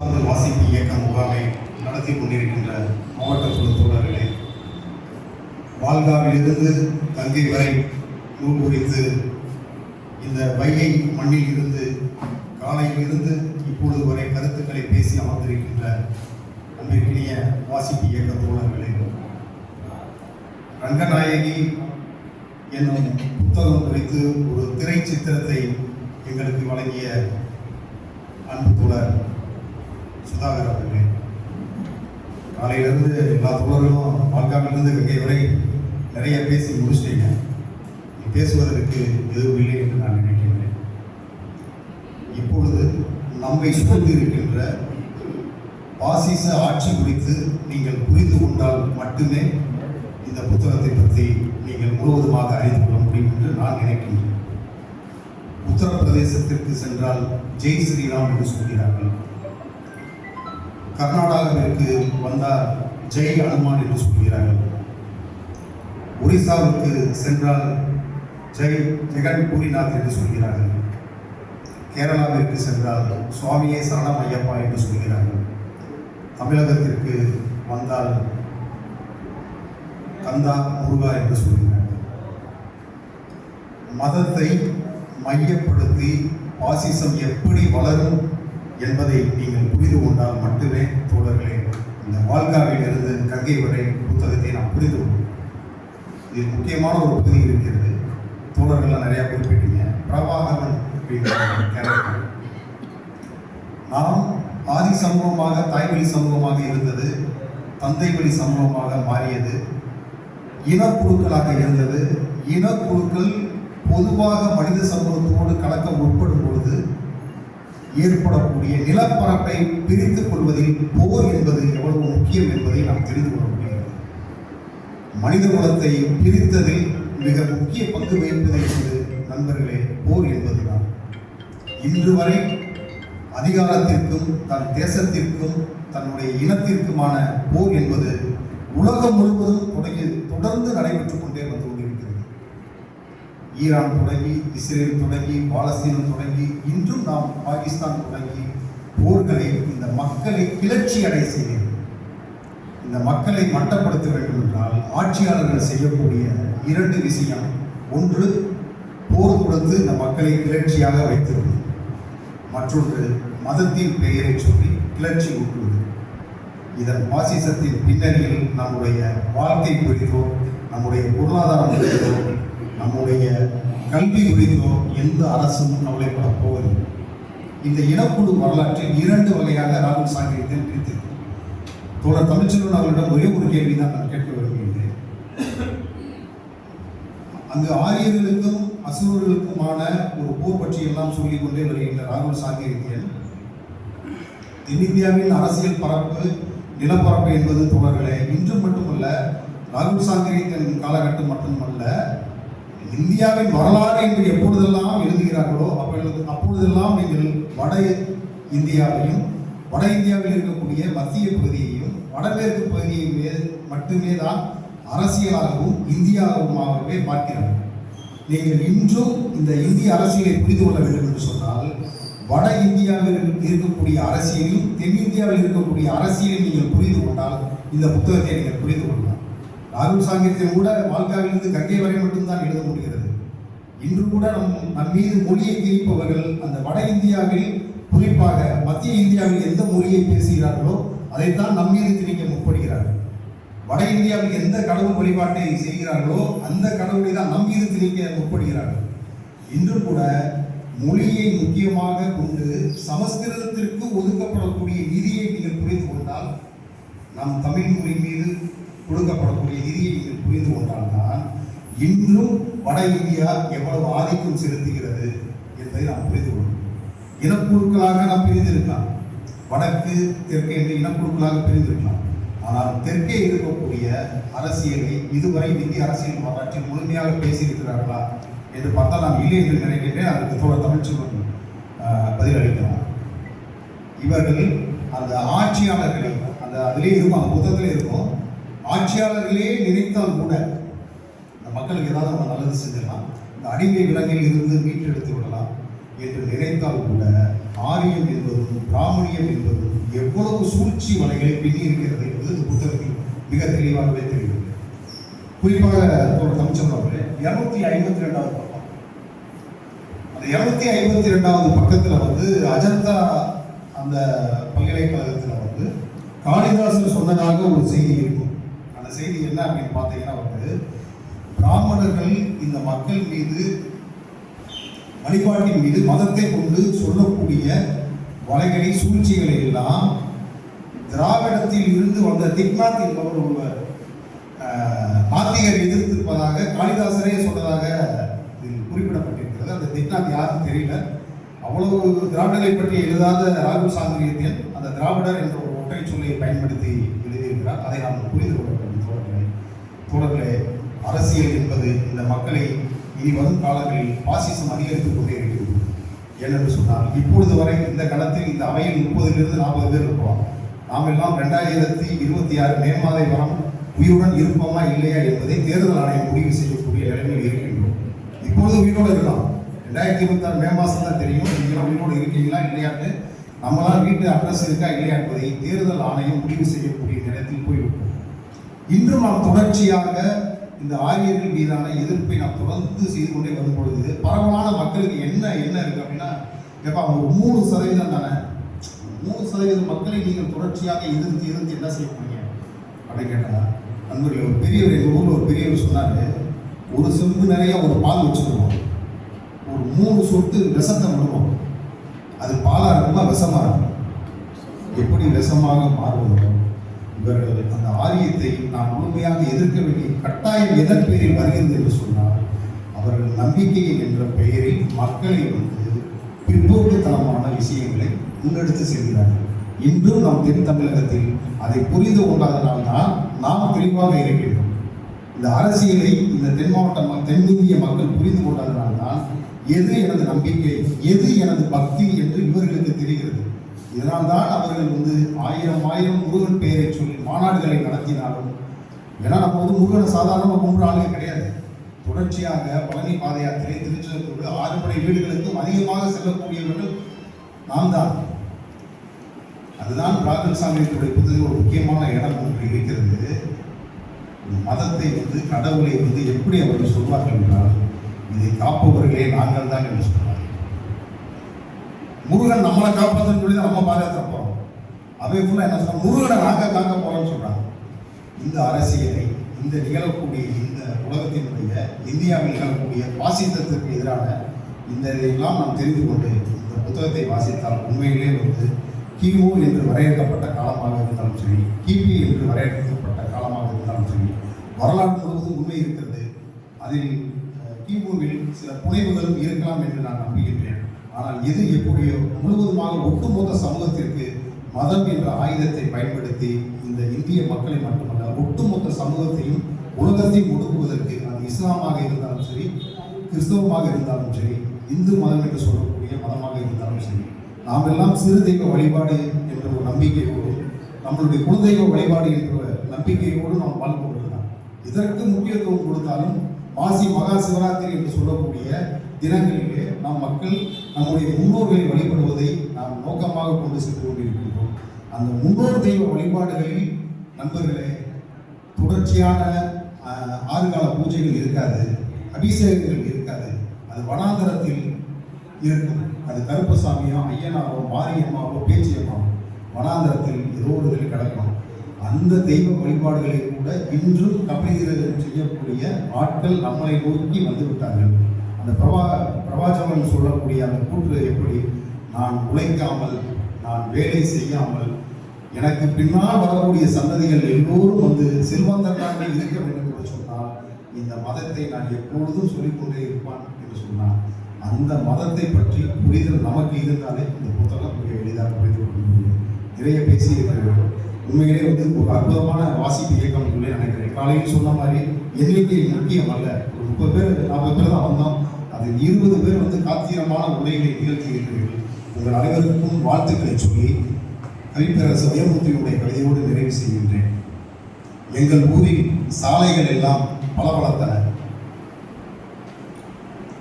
வாசிப்பு இயக்க முகாமை நடத்தி கொண்டிருக்கின்ற மாவட்ட குழு தோழர்களே வால்காவிலிருந்து தங்கை வரை நூல் குறித்து இந்த வைகை மண்ணில் இருந்து காலையில் இருந்து இப்பொழுது வரை கருத்துக்களை பேசி அமர்ந்திருக்கின்ற அன்றைக்கினிய வாசிப்பு இயக்க தோழர்களே ரங்கநாயகி என்னும் புத்தகம் குறித்து ஒரு திரைச்சித்திரத்தை எங்களுக்கு வழங்கிய அன்பு தோழர் சுதாகர் அவர்களே காலையிலிருந்து எல்லா தோழர்களும் வாழ்க்காமிலிருந்து கங்கை வரை நிறைய பேசி முடிச்சிட்டீங்க. பேசுவதற்கு எதுவும் இல்லை என்று நான் நினைக்கின்றேன் இப்பொழுது நம்மை சூழ்ந்து இருக்கின்ற பாசிச ஆட்சி குறித்து நீங்கள் புரிந்து கொண்டால் மட்டுமே இந்த புத்தகத்தை பற்றி நீங்கள் முழுவதுமாக அறிந்து கொள்ள முடியும் என்று நான் நினைக்கின்றேன். உத்தரப்பிரதேசத்திற்கு சென்றால் ஜெய் ஸ்ரீராம் என்று சொல்கிறார்கள். கர்நாடகாவிற்கு வந்தால் ஜெய் அனுமான் என்று சொல்கிறார்கள். ஒரிசாவுக்கு சென்றால் ஜெய் ஜெகன் பூரிநாத் என்று சொல்கிறார்கள். கேரளாவிற்கு சென்றால் சுவாமியே சரணம் ஐயப்பா என்று சொல்கிறார்கள். தமிழகத்திற்கு வந்தால் கந்தா முருகா என்று சொல்கிறார்கள். மதத்தை மையப்படுத்தி பாசிசம் எப்படி வளரும் என்பதை நீங்கள் புரிந்து கொண்டால் மட்டுமே தோழர்களே இந்த வால்காவிலிருந்து கங்கை வரை புத்தகத்தை நாம் புரிந்து கொள்வோம். இதில் முக்கியமான ஒரு பகுதி இருக்கிறது. தோழர்கள்லாம் நிறையா குறிப்பிட்டீங்க. பிரபாகரன் அப்படிங்கிற கேரக்டர் நாம் ஆதி சமூகமாக தாய்வழி சமூகமாக இருந்தது. தந்தை வழி சமூகமாக மாறியது. இனக்குழுக்களாக இருந்தது. இனக்குழுக்கள் பொதுவாக மனித சமூகத்தோடு கலக்க முற்படும் பொழுது ஏற்படக்கூடிய நிலப்பரப்பை பிரித்துக் கொள்வதில் போர் என்பது எவ்வளவு முக்கியம் என்பதை நாம் தெரிந்து கொள்ள முடிகிறது மனித குலத்தை பிரித்ததில் மிக முக்கிய பங்கு வகிப்பது என்பது நண்பர்களே போர் என்பதுதான். இன்று வரை அதிகாரத்திற்கும் தன் தேசத்திற்கும் தன்னுடைய இனத்திற்குமான போர் என்பது உலகம் முழுவதும் தொடங்கி தொடர்ந்து நடைபெற்றுக் கொண்டே வந்துள்ளது. ஈரான் தொடங்கி இஸ்ரேல் தொடங்கி பாலஸ்தீனம் தொடங்கி இன்றும் நாம் பாகிஸ்தான் தொடங்கி போர்களை இந்த மக்களை கிளர்ச்சி அடை செய்ய இந்த மக்களை மட்டப்படுத்த வேண்டும் என்றால் ஆட்சியாளர்கள் செய்யக்கூடிய இரண்டு விஷயம். ஒன்று போர் கொடுத்து இந்த மக்களை கிளர்ச்சியாக வைத்திருப்பது. மற்றொன்று மதத்தின் பெயரை சொல்லி கிளர்ச்சி ஊட்டுவது. இதன் பாசிசத்தின் பின்னணியில் நம்முடைய வாழ்க்கை குறித்தோ நம்முடைய பொருளாதாரம் குறித்தோ கல்வி குறித்தோ எந்த அரசும் கவலைப்பட போவதில்லை இந்த இனக்குழு வரலாற்றில் இரண்டு வகையாக ராகுல் சாங்கியத்தில் பிரித்திருக்கிறது தோழர் தமிழ்ச்செல்வன் அவர்களிடம் ஒரே ஒரு கேள்வி தான் நான் கேட்க விரும்புகிறேன். அங்கு ஆரியர்களுக்கும் அசுரர்களுக்குமான ஒரு போர் பற்றி எல்லாம் சொல்லிக் கொண்டே வருகின்ற ராகுல் சாங்கியத்தில் தென்னிந்தியாவின் அரசியல் பரப்பு நிலப்பரப்பு என்பது தொடர்களே இன்று மட்டுமல்ல ராகுல் சாங்கிரியத்தின் காலகட்டம் மட்டுமல்ல இந்தியாவின் வரலாறு என்று எப்பொழுதெல்லாம் எழுதுகிறார்களோ அப்பொழுது அப்பொழுதெல்லாம் நீங்கள் வட இந்தியாவையும் வட இந்தியாவில் இருக்கக்கூடிய மத்திய பகுதியையும் வடமேற்கு பகுதியை மட்டுமே தான் அரசியலாகவும் இந்தியாவுமாகவே பார்க்கிறார்கள். நீங்கள் இன்றும் இந்த இந்திய அரசியலை புரிந்து கொள்ள வேண்டும் என்று சொன்னால் வட இந்தியாவில் இருக்கக்கூடிய அரசியலையும் தென்னிந்தியாவில் இருக்கக்கூடிய அரசியலையும் நீங்கள் புரிந்து கொண்டால் இந்த புத்தகத்தை நீங்கள் புரிந்து கொள்ளலாம். ராகுல் சாங்கியத்தில் கூட வாழ்க்காவிலிருந்து கங்கை வரை மட்டும்தான் எழுத முடிகிறது. இன்று கூட நம் நம் மீது மொழியை திணிப்பவர்கள் அந்த வட இந்தியாவில் குறிப்பாக மத்திய இந்தியாவில் எந்த மொழியை பேசுகிறார்களோ அதைத்தான் நம் மீது திணிக்க முற்படுகிறார்கள். வட இந்தியாவில் எந்த கடவுள் வழிபாட்டை செய்கிறார்களோ அந்த கடவுளை தான் நம் மீது திணிக்க முற்படுகிறார்கள். இன்று கூட மொழியை முக்கியமாக கொண்டு சமஸ்கிருதத்திற்கு ஒதுக்கப்படக்கூடிய நிதியை நீங்கள் புரிந்து கொண்டால் நம் தமிழ் மொழி மீது கொடுக்கப்படக்கூடிய நிதியை நீங்கள் புரிந்து கொண்டால்தான் இன்றும் வட இந்தியா எவ்வளவு ஆதிக்கம் செலுத்துகிறது என்பதை நாம் புரிந்து கொள்ளும் இனக்குழுக்களாக நாம் பிரிந்திருக்கலாம். வடக்கு தெற்கு என்று இனக்குழுக்களாக பிரிந்திருக்கலாம். ஆனால் தெற்கே இருக்கக்கூடிய அரசியலை இதுவரை இந்திய அரசியல் வரலாற்றில் முழுமையாக பேசியிருக்கிறார்களா என்று பார்த்தால் நான் இல்லை என்று நினைக்கின்றேன். அதற்கு தோழர் தமிழ்ச்செல்வன் ஆஹ், பதிலளிக்கிறார். இவர்கள் அந்த ஆட்சியாளர்களை அந்த அதிலே இருக்கும் அந்த புத்தகத்திலே இருக்கும் ஆட்சியாளர்களே நினைத்தால் கூட இந்த மக்களுக்கு ஏதாவது நம்ம நல்லது செஞ்சிடலாம். இந்த அடிமை விலங்கில் இருந்து மீட்டெடுத்து விடலாம் என்று நினைத்தால் கூட ஆரியம் என்பதும் பிராமணியம் என்பதும் எவ்வளவு சூழ்ச்சி வலைகளை பின்னி இருக்கிறது என்பது இந்த புத்தகத்தில் மிக தெளிவாகவே தெரிகிறது. குறிப்பாக ஒரு தமிழ்ச்சம் அவர்களே இருநூத்தி ஐம்பத்தி ரெண்டாவது பக்கம். அந்த இருநூத்தி ஐம்பத்தி ரெண்டாவது பக்கத்தில் வந்து அஜந்தா அந்த பல்கலைக்கழகத்தில் வந்து காளிதாசன் சொன்னதாக ஒரு செய்தி இருக்கும் அந்த செய்தி என்ன அப்படின்னு பார்த்தீங்கன்னா வந்து பிராமணர்கள் இந்த மக்கள் மீது வழிபாட்டின் மீது மதத்தை கொண்டு சொல்லக்கூடிய வலைகளை சூழ்ச்சிகளை எல்லாம் திராவிடத்தில் இருந்து வந்த திக்நாத் என்பவர் ஒருவர் ஆஹ், நாத்திகர் எதிர்த்திருப்பதாக காளிதாசரே சொன்னதாக இதில் குறிப்பிடப்பட்டிருக்கிறது. அந்த திக்நாத் யாரும் தெரியல. அவ்வளவு திராவிடரை பற்றி எழுதாத ராகுல் சாந்திரியத்தில் அந்த திராவிடர் என்ற ஒரு ஒற்றை சொல்லை பயன்படுத்தி எழுதியிருக்கிறார். அதை நாம் புரிந்து கொள்ள வேண்டும். தோழர்களே அரசியல் என்பது இந்த மக்களை இனி வரும் காலங்களில் பாசிசம் அதிகரித்துக் கொண்டே இருக்கிறது. ஏனென்று சொன்னால் இப்பொழுது வரை இந்த களத்தில் இந்த அவையில் முப்பதிலிருந்து நாற்பது பேர் இருப்போம் நாம் எல்லாம் ரெண்டாயிரத்தி இருபத்தி ஆறு மே மாத வரம் உயிருடன் இருப்போமா இல்லையா என்பதை தேர்தல் ஆணையம் முடிவு செய்யக்கூடிய நிலைமையில் இருக்கின்றோம். இப்பொழுது உயிரோடு இருக்கலாம். ரெண்டாயிரத்தி இருபத்தி ஆறு மே மாதம் தான் தெரியும். நீங்கள் உயிரோடு இருக்கீங்களா இல்லையான்னு நம்மளால் வீட்டு அட்ரஸ் இருக்கா இல்லையா என்பதை தேர்தல் ஆணையம் முடிவு செய்யக்கூடிய நேரத்தில் போய் இன்றும் நாம் தொடர்ச்சியாக இந்த ஆரியர்கள் மீதான எதிர்ப்பை நாம் தொடர்ந்து செய்து கொண்டே வரும் பொழுது பரவலான மக்களுக்கு என்ன என்ன இருக்கு அப்படின்னா எப்பா ஒரு மூணு சதவீதம் தானே? மூணு சதவீதம் மக்களை நீங்கள் தொடர்ச்சியாக எதிர்த்து எதிர்த்து என்ன செய்ய போறீங்க அப்படின்னு கேட்டா நண்பர்கள் ஒரு பெரியவர் எங்கள் ஊரில் ஒரு பெரியவர் சொன்னாரு ஒரு செம்பு நிறைய ஒரு பால் வச்சுருவோம். ஒரு மூணு சொட்டு விஷத்தை விடுவோம். அது பாலாக இருக்குமா விஷமா இருக்கும்? எப்படி விஷமாக மாறுவதோ? இவர்கள் அந்த ஆரியத்தை நாம் முழுமையாக எதிர்க்க வேண்டிய கட்டாயம் எதன் பெயரில் வருகிறது என்று சொன்னால் அவர்கள் நம்பிக்கை என்ற பெயரில் மக்களை வந்து பிற்போக்குத்தனமான விஷயங்களை முன்னெடுத்து செல்கிறார்கள். இன்றும் நம் தென் தமிழகத்தில் அதை புரிந்து கொண்டாதனால்தான் நாம் தெளிவாக இருக்கின்றோம். இந்த அரசியலை இந்த தென் மாவட்ட தென்னிந்திய மக்கள் புரிந்து கொண்டதனால்தான் எது எனது நம்பிக்கை எது எனது பக்தி என்று இவர்களுக்கு தெரிகிறது. இதனால்தான் அவர்கள் வந்து ஆயிரம் ஆயிரம் முருகன் பெயரை சொல்லி மாநாடுகளை நடத்தினாலும் ஏன்னா நம்ம வந்து முருகனை சாதாரணமாக கும்பிட ஆளுங்க கிடையாது. தொடர்ச்சியாக பழனி பாத யாத்திரை திருச்செந்தூர் ஆறுபடை வீடுகளுக்கும் அதிகமாக செல்லக்கூடியவர்கள் நாம் தான். அதுதான் ராகுல் சாமியுடைய புத்தகத்தில் ஒரு முக்கியமான இடம் ஒன்று இருக்கிறது. இந்த மதத்தை வந்து கடவுளை வந்து எப்படி அவர்கள் சொல்வார்கள் என்றால் இதை காப்பவர்களே நாங்கள் தான் என்று சொல்வார்கள் முருகன் நம்மளை காப்பாற்றன்னு சொல்லி தான் நம்ம பாதுகாத்த போகிறோம் அவை ஃபுல்லாக என்ன சொல்றாங்க முருகனை நாங்கள் காக்க போறோம்னு சொல்றாங்க. இந்த அரசியலை இந்த நிகழக்கூடிய இந்த உலகத்தினுடைய இந்தியாவில் நிகழக்கூடிய பாசித்தத்திற்கு எதிரான இந்த இதையெல்லாம் நாம் தெரிந்து கொண்டு இந்த புத்தகத்தை வாசித்தால் உண்மையிலே வந்து கிமு என்று வரையறுக்கப்பட்ட காலமாக இருந்தாலும் சரி கிபி என்று வரையறுக்கப்பட்ட காலமாக இருந்தாலும் சரி வரலாறு முழுவதும் உண்மை இருக்கிறது. அதில் கிமுவில் சில புனைவுகளும் இருக்கலாம் என்று நான் நம்புகின்றேன். ஆனால் எது எப்படியோ முழுவதுமாக ஒட்டுமொத்த சமூகத்திற்கு மதம் என்ற ஆயுதத்தை பயன்படுத்தி இந்த இந்திய மக்களை மட்டுமல்ல ஒட்டுமொத்த சமூகத்தையும் உலகத்தையும் ஒடுக்குவதற்கு அது இஸ்லாமாக இருந்தாலும் சரி கிறிஸ்தவமாக இருந்தாலும் சரி இந்து மதம் என்று சொல்லக்கூடிய மதமாக இருந்தாலும் சரி நாம் எல்லாம் சிறு தெய்வ வழிபாடு என்ற ஒரு நம்பிக்கையோடும் நம்மளுடைய குலதெய்வ வழிபாடு என்ற நம்பிக்கையோடு நாம் வாழ்ந்து கொண்டிருந்தோம் இதற்கு முக்கியத்துவம் கொடுத்தாலும் மாசி மகா சிவராத்திரி என்று சொல்லக்கூடிய தினங்களிலே நாம் மக்கள் நம்முடைய முன்னோர்களை வழிபடுவதை நாம் நோக்கமாக கொண்டு சென்று கொண்டிருக்கின்றோம். அந்த முன்னோர் தெய்வ வழிபாடுகளில் நண்பர்களே தொடர்ச்சியான ஆறு கால பூஜைகள் இருக்காது அபிஷேகங்கள் இருக்காது. அது வனாந்தரத்தில் இருக்கும். அது கருப்பசாமியோ ஐயனாவோ மாரியம்மாவோ பேச்சியம்மாவோ வனாந்தரத்தில் ஏதோ ஒரு இதில் கிடக்கும். அந்த தெய்வ வழிபாடுகளை கூட இன்றும் கபலீகரம் செய்யக்கூடிய ஆட்கள் நம்மளை நோக்கி வந்துவிட்டார்கள். அந்த பிரபா பிரபாஜமன் சொல்லக்கூடிய அந்த கூற்று எப்படி? நான் உழைக்காமல் நான் வேலை செய்யாமல் எனக்கு பின்னால் வரக்கூடிய சந்ததிகள் எல்லோரும் வந்து செல்வந்தர்களாக இருக்க வேண்டும் என்று சொன்னால் இந்த மதத்தை நான் எப்பொழுதும் சொல்லிக்கொண்டே இருப்பான் என்று சொன்னான் அந்த மதத்தை பற்றி புரிதல் நமக்கு இருந்தாலே இந்த புத்தகம் மிக எளிதாக புரிந்து கொள்ள முடியும். நிறைய பேசி இருக்கிறோம் உண்மையிலே வந்து ஒரு அற்புதமான வாசிப்பு இயக்கம் சொல்லி நினைக்கிறேன். காலையில் சொன்ன மாதிரி எண்ணிக்கை முக்கியம் அல்ல ஒரு முப்பது பேர் நாற்பது பேர் தான் வந்தோம். அது இருபது பேர் வந்து காத்திரமான உரைகளை நிகழ்த்தி இருக்கிறீர்கள். உங்கள் அனைவருக்கும் வாழ்த்துக்களை சொல்லி கவிப்பேரரசு வைரமுத்தியுடைய கவிதையோடு நிறைவு செய்கின்றேன். எங்கள் ஊரில் சாலைகள் எல்லாம் பளபளத்தன.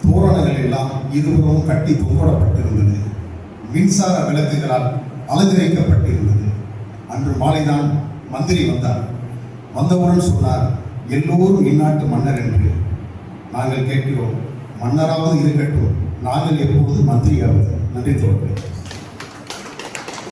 தோரணங்கள் எல்லாம் இருபுறமும் கட்டி தொங்கப்பட்டிருந்தது. மின்சார விளக்குகளால் அலங்கரிக்கப்பட்டிருந்தது. அன்று மாலைதான் மந்திரி வந்தார். வந்தவுடன் சொன்னார் எல்லோரும் இந்நாட்டு மன்னர் என்று. நாங்கள் கேட்கிறோம் மன்னராவது இருக்கட்டும். நாங்கள் எப்போது மந்திரியாவது நன்றி தோழர்களே.